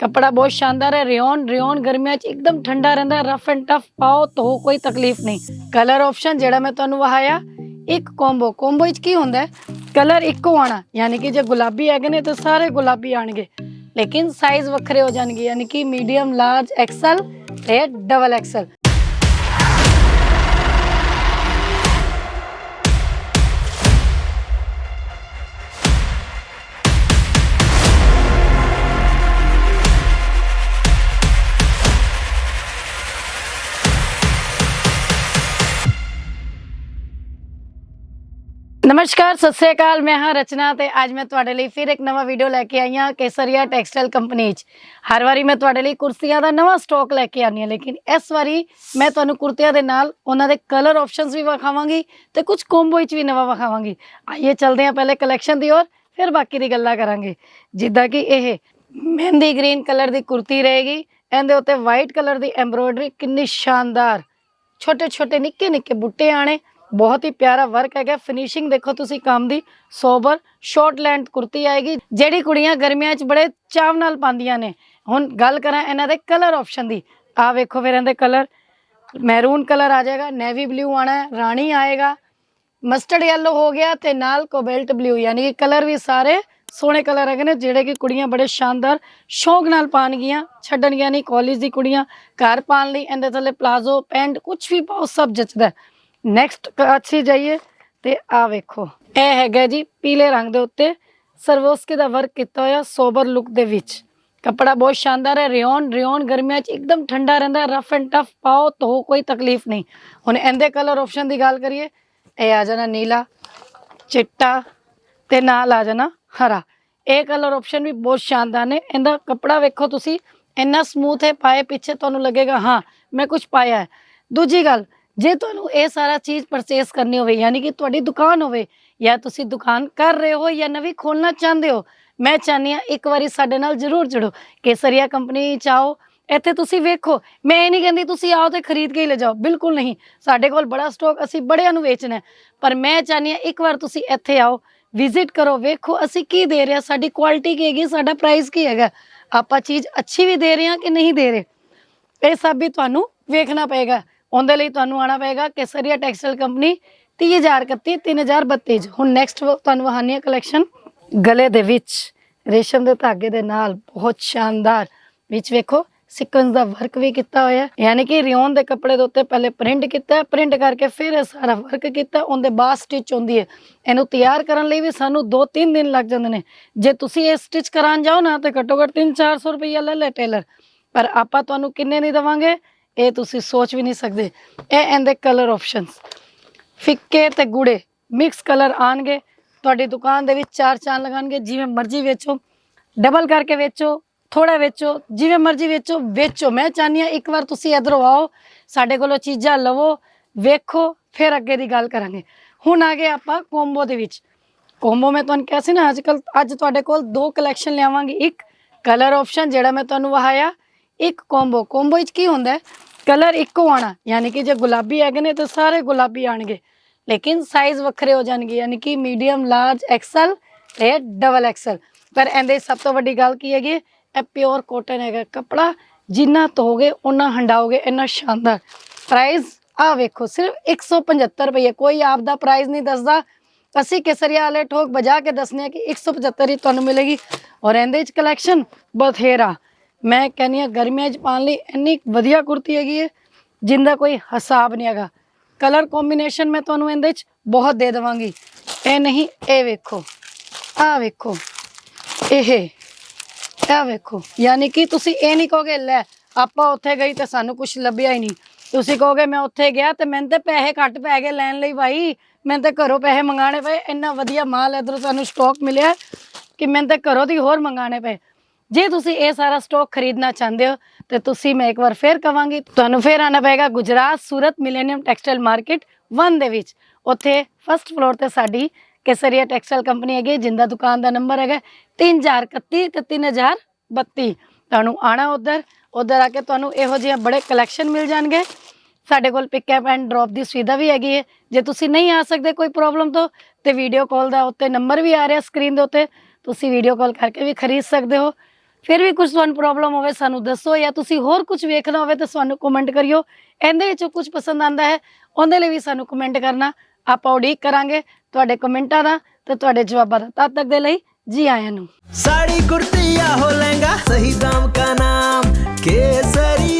कपड़ा बहुत शानदार है रेयन रेयन गर्मियां 'ਚ ਇੱਕਦਮ ਠੰਡਾ ਰਹਿੰਦਾ ਰਫ ਐਂਡ ਟਫ ਪਾਓ ਧੋ ਕੋਈ ਤਕਲੀਫ ਨਹੀਂ ਕਲਰ ਆਪਸ਼ਨ ਜਿਹੜਾ ਮੈਂ ਤੁਹਾਨੂੰ ਵਹਾਇਆ ਇੱਕ ਕੰਬੋ ਕੰਬੋ ਵਿੱਚ ਕੀ ਹੁੰਦਾ ਹੈ ਕਲਰ ਇੱਕੋ ਆਣਾ ਯਾਨੀ ਕਿ ਜੇ ਗੁਲਾਬੀ ਹੈਗੇ ਨੇ ਤਾਂ ਸਾਰੇ ਗੁਲਾਬੀ ਆਣਗੇ ਲੇਕਿਨ ਸਾਈਜ਼ ਵੱਖਰੇ ਹੋ ਜਾਣਗੇ ਯਾਨੀ ਕਿ ਮੀਡੀਅਮ ਲਾਰਜ ਐਕਸਲ ਤੇ ਡਬਲ ਐਕਸਲ ਨਮਸਕਾਰ, ਸਤਿ ਸ੍ਰੀ ਅਕਾਲ। ਮੈਂ ਹਾਂ ਰਚਨਾ ਤੇ ਅੱਜ ਮੈਂ ਤੁਹਾਡੇ ਲਈ ਫਿਰ ਇੱਕ ਨਵਾਂ ਵੀਡੀਓ ਲੈ ਕੇ ਆਈ ਹਾਂ ਕੇਸਰੀਆ ਟੈਕਸਟਾਈਲ ਕੰਪਨੀ 'ਚ। ਹਰ ਵਾਰੀ ਮੈਂ ਤੁਹਾਡੇ ਲਈ ਕੁਰਤੀਆਂ ਦਾ ਨਵਾਂ ਸਟਾਕ ਲੈ ਕੇ ਆਉਂਦੀ ਹਾਂ, ਲੇਕਿਨ ਇਸ ਵਾਰੀ ਮੈਂ ਤੁਹਾਨੂੰ ਕੁਰਤੀਆਂ ਦੇ ਨਾਲ ਉਹਨਾਂ ਦੇ ਕਲਰ ਆਪਸ਼ਨਸ ਵੀ ਵਿਖਾਵਾਂਗੀ ਤੇ ਕੁਝ ਕੰਬੋ 'ਚ ਵੀ ਨਵਾਂ ਵਿਖਾਵਾਂਗੀ। ਆਈਏ ਚਲਦੇ ਹਾਂ ਪਹਿਲੇ ਕਲੈਕਸ਼ਨ ਦੀ ਔਰ ਫਿਰ ਬਾਕੀ ਦੀ ਗੱਲਾਂ ਕਰਾਂਗੇ। ਜਿੱਦਾਂ ਕਿ ਇਹ ਮਹਿੰਦੀ ਗ੍ਰੀਨ ਕਲਰ ਦੀ ਕੁਰਤੀ ਰਹੇਗੀ, ਇਹਦੇ ਉੱਤੇ ਵਾਈਟ ਕਲਰ ਦੀ ਐਮਬ੍ਰੋਇਡਰੀ ਕਿੰਨੀ ਸ਼ਾਨਦਾਰ। ਛੋਟੇ ਛੋਟੇ ਨਿੱਕੇ ਨਿੱਕੇ ਬੁੱਟੇ ਆਣੇ ਬਹੁਤ ਹੀ ਪਿਆਰਾ ਵਰਕ ਹੈਗਾ। ਫਿਨਿਸ਼ਿੰਗ ਦੇਖੋ ਤੁਸੀਂ ਕੰਮ ਦੀ ਸੋਬਰ ਸ਼ਾਰਟ ਲੈਂਥ ਕੁਰਤੀ ਆਏਗੀ, ਜਿਹੜੀ ਕੁੜੀਆਂ ਗਰਮੀਆਂ 'ਚ ਬੜੇ ਚਾਵ ਨਾਲ ਪਾਉਂਦੀਆਂ ਨੇ। ਹੁਣ ਗੱਲ ਕਰਾਂ ਇਹਨਾਂ ਦੇ ਕਲਰ ਆਪਸ਼ਨ ਦੀ। ਆ ਵੇਖੋ ਫਿਰ ਇਹਦੇ ਕਲਰ ਮੈਰੂਨ ਕਲਰ ਆ ਜਾਏਗਾ ਨੇਵੀ ਬਲੂ ਆਣਾ ਰਾਣੀ ਆਏਗਾ। ਮਸਟਰਡ ਯੈਲੋ ਹੋ ਗਿਆ ਤੇ ਨਾਲ ਕੋਬੈਲਟ ਬਲੂ ਯਾਨੀ ਕਿ ਕਲਰ ਵੀ ਸਾਰੇ ਸੋਹਣੇ ਕਲਰ ਹੈਗੇ ਨੇ, ਜਿਹੜੇ ਕਿ ਕੁੜੀਆਂ ਬੜੇ ਸ਼ਾਨਦਾਰ ਸ਼ੌਕ ਨਾਲ ਪਾਣਗੀਆਂ ਛੱਡਣਗੀਆਂ ਨਹੀਂ ਕਾਲਜ ਦੀ ਕੁੜੀਆਂ ਘਰ ਪਾਣ ਲਈ, ਇਹਦੇ ਥੱਲੇ ਪਲਾਜ਼ੋ ਪੈਂਟ ਕੁਝ ਵੀ ਪਾਓ ਸਭ ਜੱਚਦਾ ਨੈਕਸਟ ਅੱਛੀ ਜਾਈਏ। ਤੇ ਆ ਵੇਖੋ। ਇਹ ਹੈਗਾ ਜੀ ਪੀਲੇ ਰੰਗ ਦੇ ਉੱਤੇ। ਸਰਵੋਸਕੀ ਦਾ ਵਰਕ ਕੀਤਾ ਹੋਇਆ ਸੋਬਰ ਲੁੱਕ ਦੇ ਵਿੱਚ। ਕੱਪੜਾ ਬਹੁਤ ਸ਼ਾਨਦਾਰ ਹੈ। ਰਿਓਨ ਰਿਓਨ ਗਰਮੀਆਂ 'ਚ ਇੱਕਦਮ ਠੰਡਾ ਰਹਿੰਦਾ ਰਫ ਐਂਡ ਟਫ ਪਾਓ ਧੋ, ਕੋਈ ਤਕਲੀਫ ਨਹੀਂ। ਹੁਣ ਇਹਦੇ ਕਲਰ ਆਪਸ਼ਨ ਦੀ ਗੱਲ ਕਰੀਏ। ਇਹ ਆ ਜਾਣਾ ਨੀਲਾ, ਚਿੱਟਾ ਤੇ ਨਾਲ ਆ ਜਾਣਾ ਹਰਾ। ਇਹ ਕਲਰ ਆਪਸ਼ਨ ਵੀ ਬਹੁਤ ਸ਼ਾਨਦਾਰ ਨੇ। ਇਹਦਾ ਕੱਪੜਾ ਵੇਖੋ ਤੁਸੀਂ। ਇੰਨਾ ਸਮੂਥ ਹੈ। ਪਾਏ ਪਿੱਛੇ ਤੁਹਾਨੂੰ ਲੱਗੇਗਾ, ਹਾਂ, ਮੈਂ ਕੁਝ ਪਾਇਆ ਹੈ। ਦੂਜੀ ਗੱਲ ਜੇ ਤੁਹਾਨੂੰ ਇਹ ਸਾਰਾ ਚੀਜ਼ ਪਰਚੇਸ ਕਰਨੀ ਹੋਵੇ, ਯਾਨੀ ਕਿ ਤੁਹਾਡੀ ਦੁਕਾਨ ਹੋਵੇ, ਜਾਂ ਤੁਸੀਂ ਦੁਕਾਨ ਕਰ ਰਹੇ ਹੋ ਜਾਂ ਨਵੀਂ ਖੋਲਣਾ ਚਾਹੁੰਦੇ ਹੋ, ਮੈਂ ਚਾਹੁੰਦੀ ਹਾਂ ਇੱਕ ਵਾਰੀ ਸਾਡੇ ਨਾਲ ਜ਼ਰੂਰ ਜੁੜੋ। ਕੇਸਰੀਆ ਕੰਪਨੀ ਚਾਓ ਇੱਥੇ ਤੁਸੀਂ ਵੇਖੋ, ਮੈਂ ਇਹ ਨਹੀਂ ਕਹਿੰਦੀ ਤੁਸੀਂ ਆਓ ਤੇ ਖਰੀਦ ਕੇ ਹੀ ਲੈ ਜਾਓ ਬਿਲਕੁਲ ਨਹੀਂ। ਸਾਡੇ ਕੋਲ ਬੜਾ ਸਟਾਕ ਅਸੀਂ ਬੜਿਆਂ ਨੂੰ ਵੇਚਣਾ ਪਰ ਮੈਂ ਚਾਹੁੰਦੀ ਹਾਂ ਇੱਕ ਵਾਰ ਤੁਸੀਂ ਇੱਥੇ ਆਓ ਵਿਜ਼ਿਟ ਕਰੋ, ਵੇਖੋ ਅਸੀਂ ਕੀ ਦੇ ਰਹੇ ਹਾਂ, ਸਾਡੀ ਕੁਆਲਿਟੀ ਕੀ ਹੈਗੀ, ਸਾਡਾ ਪ੍ਰਾਈਸ ਕੀ ਹੈਗਾ। ਆਪਾਂ ਚੀਜ਼ ਅੱਛੀ ਵੀ ਦੇ ਰਹੇ ਹਾਂ ਕਿ ਨਹੀਂ ਦੇ ਰਹੇ, ਇਹ ਸਭ ਵੀ ਤੁਹਾਨੂੰ ਵੇਖਣਾ ਪਏਗਾ। ਉਹਦੇ ਲਈ ਤੁਹਾਨੂੰ ਆਣਾ ਪਏਗਾ ਕੇਸਰੀਆ ਟੈਕਸਟਾਈਲ ਕੰਪਨੀ 30031 3032 ਹੁਣ ਨੈਕਸਟ ਤੁਹਾਨੂੰ ਵਹਾਨੀਆ ਕਲੈਕਸ਼ਨ ਗਲੇ ਦੇ ਵਿੱਚ, ਰੇਸ਼ਮ ਦੇ ਧਾਗੇ ਦੇ ਨਾਲ, ਬਹੁਤ ਸ਼ਾਨਦਾਰ। ਵਿੱਚ ਵੇਖੋ ਸਿਕਵੈਂਸ ਦਾ ਵਰਕ ਵੀ ਕੀਤਾ ਹੋਇਆ ਯਾਨੀ ਕਿ ਰਿਓਨ ਦੇ ਕੱਪੜੇ ਦੇ ਉੱਤੇ ਪਹਿਲੇ ਪ੍ਰਿੰਟ ਕੀਤਾ ਪ੍ਰਿੰਟ ਕਰਕੇ ਫਿਰ ਇਹ ਸਾਰਾ ਵਰਕ ਕੀਤਾ ਉਹਦੇ ਬਾਅਦ ਸਟਿਚ ਹੁੰਦੀ ਹੈ। ਇਹਨੂੰ ਤਿਆਰ ਕਰਨ ਲਈ ਵੀ ਸਾਨੂੰ 2-3 ਦਿਨ ਲੱਗ ਜਾਂਦੇ ਨੇ। ਜੇ ਤੁਸੀਂ ਇਹ ਸਟਿਚ ਕਰਾਉਣ ਜਾਓ ਨਾ, ਤੇ ਘੱਟੋ ਘੱਟ 3-400 ਰੁਪਈਆ ਲੈ ਲੈ ਟੇਲਰ। ਪਰ ਆਪਾਂ ਤੁਹਾਨੂੰ ਕਿੰਨੇ ਨਹੀਂ ਦਵਾਂਗੇ? ਇਹ ਤੁਸੀਂ ਸੋਚ ਵੀ ਨਹੀਂ ਸਕਦੇ। ਇਹ ਇਹਦੇ ਕਲਰ ਆਪਸ਼ਨਸ ਫਿੱਕੇ ਤੇ ਗੂੜੇ। ਮਿਕਸ ਕਲਰ ਆਣਗੇ। ਤੁਹਾਡੀ ਦੁਕਾਨ ਦੇ ਵਿੱਚ ਚਾਰ ਚਾਨ ਲਗਾਣਗੇ ਜਿਵੇਂ ਮਰਜ਼ੀ ਵੇਚੋ। ਡਬਲ ਕਰਕੇ ਵੇਚੋ। ਥੋੜਾ ਵੇਚੋ। ਜਿਵੇਂ ਮਰਜ਼ੀ ਵੇਚੋ ਵੇਚੋ। ਮੈਂ ਚਾਹਨੀ ਆ ਇੱਕ ਵਾਰ ਤੁਸੀਂ ਇਧਰੋਂ ਆਓ। ਸਾਡੇ ਕੋਲੋਂ ਚੀਜ਼ਾਂ ਲਵੋ। ਵੇਖੋ। ਫਿਰ ਅੱਗੇ ਦੀ ਗੱਲ ਕਰਾਂਗੇ। ਹੁਣ ਆ ਗਏ ਆਪਾਂ ਕੋਂਬੋ ਦੇ ਵਿੱਚ। ਕੋਂਬੋ ਮੈਂ ਤੁਹਾਨੂੰ ਕਿਹਾ ਸੀ ਨਾ ਅੱਜ ਕੱਲ ਅੱਜ ਤੁਹਾਡੇ ਕੋਲ ਦੋ ਕਲੈਕਸ਼ਨ ਲਿਆਵਾਂਗੇ। ਇੱਕ ਕਲਰ ਆਪਸ਼ਨ ਜਿਹੜਾ ਮੈਂ ਤੁਹਾਨੂੰ ਵਹਾਇਆ ਇੱਕ ਕੋਂਬੋ ਕੋਂਬੋ ਵਿੱਚ ਕੀ ਹੁੰਦਾ ਹੈ? ਕਲਰ ਇੱਕੋ ਆਣਾ, ਯਾਨੀ ਕਿ ਜੇ ਗੁਲਾਬੀ ਹੈਗੇ ਨੇ ਤਾਂ ਸਾਰੇ ਗੁਲਾਬੀ ਆਣਗੇ। ਲੇਕਿਨ ਸਾਈਜ਼ ਵੱਖਰੇ ਹੋ ਜਾਣਗੇ, ਯਾਨੀ ਕਿ ਮੀਡੀਅਮ ਲਾਰਜ ਐਕਸਲ ਤੇ ਡਬਲ ਐਕਸਲ ਪਰ ਇਹਦੇ ਸਭ ਤੋਂ ਵੱਡੀ ਗੱਲ ਕੀ ਹੈਗੀ, ਇਹ ਪਿਓਰ ਕਾਟਨ ਹੈਗਾ ਕੱਪੜਾ, ਜਿੰਨਾ ਧੋਗੇ ਉਹਨਾਂ ਹੰਡਾਓਗੇ, ਇੰਨਾ ਸ਼ਾਨਦਾਰ। ਪ੍ਰਾਈਸ ਆ ਵੇਖੋ, ਸਿਰਫ 175 ਰੁਪਏ, ਕੋਈ ਆਪ ਦਾ ਪ੍ਰਾਈਸ ਨਹੀਂ ਦੱਸਦਾ। ਅਸੀਂ ਕੇਸਰੀਆ ਵਾਲੇ ਠੋਕ ਬਜਾ ਕੇ ਦੱਸਨੇ ਆ ਕਿ 175 ਹੀ ਤੁਹਾਨੂੰ ਮਿਲੇਗੀ। ਔਰ ਇਹਦੇ ਵਿੱਚ ਕਲੈਕਸ਼ਨ ਬਥੇਰਾ। ਮੈਂ ਕਹਿੰਨੀ ਆ ਗਰਮੀਆਂ 'ਚ ਪਾਉਣ ਲਈ ਇੰਨੀ ਵਧੀਆ ਕੁਰਤੀ ਹੈਗੀ ਹੈ ਜਿੰਦਾ ਕੋਈ ਹਿਸਾਬ ਨਹੀਂ ਹੈਗਾ। ਕਲਰ ਕੰਬੀਨੇਸ਼ਨ ਮੈਂ ਤੁਹਾਨੂੰ ਇਹਦੇ 'ਚ ਬਹੁਤ ਦੇ ਦੇਵਾਂਗੀ। ਇਹ ਨਹੀਂ, ਇਹ ਵੇਖੋ ਆ ਵੇਖੋ, ਇਹ ਇਹ ਵੇਖੋ। ਯਾਨੀ ਕਿ ਤੁਸੀਂ ਇਹ ਨਹੀਂ ਕਹੋਗੇ, ਲੈ ਆਪਾਂ ਉੱਥੇ ਗਈ ਤੇ ਸਾਨੂੰ ਕੁਝ ਲੱਭਿਆ ਹੀ ਨਹੀਂ। ਤੁਸੀਂ ਕਹੋਗੇ, ਮੈਂ ਉੱਥੇ ਗਿਆ ਤੇ ਮੈਨੂੰ ਤੇ ਪੈਸੇ ਘੱਟ ਪੈ ਗਏ ਲੈਣ ਲਈ ਭਾਈ। ਮੈਨੂੰ ਤੇ ਘਰੋਂ ਪੈਸੇ ਮੰਗਾਣੇ ਪਏ। ਇੰਨਾ ਵਧੀਆ ਮਾਲ ਇਧਰੋਂ ਸਾਨੂੰ ਸਟਾਕ ਮਿਲਿਆ ਕਿ ਮੈਨੂੰ ਤੇ ਘਰੋਂ ਦੀ ਹੋਰ ਮੰਗਾਣੇ ਪਏ। ਜੇ ਤੁਸੀਂ ਇਹ ਸਾਰਾ ਸਟਾਕ ਖਰੀਦਣਾ ਚਾਹੁੰਦੇ ਹੋ, ਤੇ ਤੁਸੀਂ ਮੈਂ ਇੱਕ ਵਾਰ ਫੇਰ ਕਵਾਂਗੀ, ਤੁਹਾਨੂੰ ਫੇਰ ਆਣਾ ਪਏਗਾ Gujarat Surat millennium textile market 1 ਦੇ ਵਿੱਚ। ਉੱਥੇ ਫਸਟ ਫਲੋਰ ਤੇ ਸਾਡੀ ਕੇਸਰੀਆ ਟੈਕਸਟਾਈਲ ਕੰਪਨੀ ਹੈਗੀ, ਜਿੰਦਾ ਦੁਕਾਨ ਦਾ ਨੰਬਰ ਹੈਗਾ 3031 ਤੇ 3032 ਤੁਹਾਨੂੰ ਆਣਾ ਉਧਰ ਉਧਰ ਆ ਕੇ ਤੁਹਾਨੂੰ ਇਹੋ ਜਿਹੇ ਬੜੇ ਕਲੈਕਸ਼ਨ ਮਿਲ ਜਾਣਗੇ। ਸਾਡੇ ਕੋਲ ਪਿਕ ਅਪ ਐਂਡ ਡ੍ਰੌਪ ਦੀ ਸੁਵਿਧਾ ਵੀ ਹੈਗੀ ਹੈ। ਜੇ ਤੁਸੀਂ ਨਹੀਂ ਆ ਸਕਦੇ ਕੋਈ ਪ੍ਰੋਬਲਮ ਤੋਂ, ਤੇ ਵੀਡੀਓ ਕਾਲ ਦਾ ਉੱਤੇ ਨੰਬਰ ਵੀ ਆ ਰਿਹਾ ਸਕਰੀਨ ਦੇ ਉੱਤੇ। ਤੁਸੀਂ ਵੀਡੀਓ ਕਾਲ ਕਰਕੇ ਵੀ ਖਰੀਦ ਸਕਦੇ ਹੋ। ਫਿਰ ਵੀ ਕੁਝ ਤੁਹਾਨੂੰ ਪ੍ਰੋਬਲਮ ਹੋਵੇ, ਸਾਨੂੰ ਦੱਸੋ ਜਾਂ ਤੁਸੀਂ ਹੋਰ ਕੁਝ ਵੇਖਣਾ ਹੋਵੇ ਤਾਂ ਸਾਨੂੰ ਕਮੈਂਟ ਕਰਿਓ। ਇਹਦੇ ਵਿੱਚੋਂ ਕੁਝ ਪਸੰਦ ਆਂਦਾ ਹੈ, ਉਹਦੇ ਲਈ ਵੀ ਸਾਨੂੰ ਕਮੈਂਟ ਕਰਨਾ। ਆਪਾਂ ਉਡੀਕ ਕਰਾਂਗੇ ਤੁਹਾਡੇ ਕਮੈਂਟਾਂ ਦਾ ਤੇ ਤੁਹਾਡੇ ਜਵਾਬਾਂ ਦਾ। ਤਦ ਤੱਕ ਦੇ ਲਈ ਜੀ ਆਇਆਂ ਨੂੰ। ਸਾੜੀ ਕੁਰਤੀਆ ਹੋ ਲਹਿੰਗਾ, ਸਹੀ ਦਾਮ ਦਾ ਨਾਮ, ਕੇਸਰੀ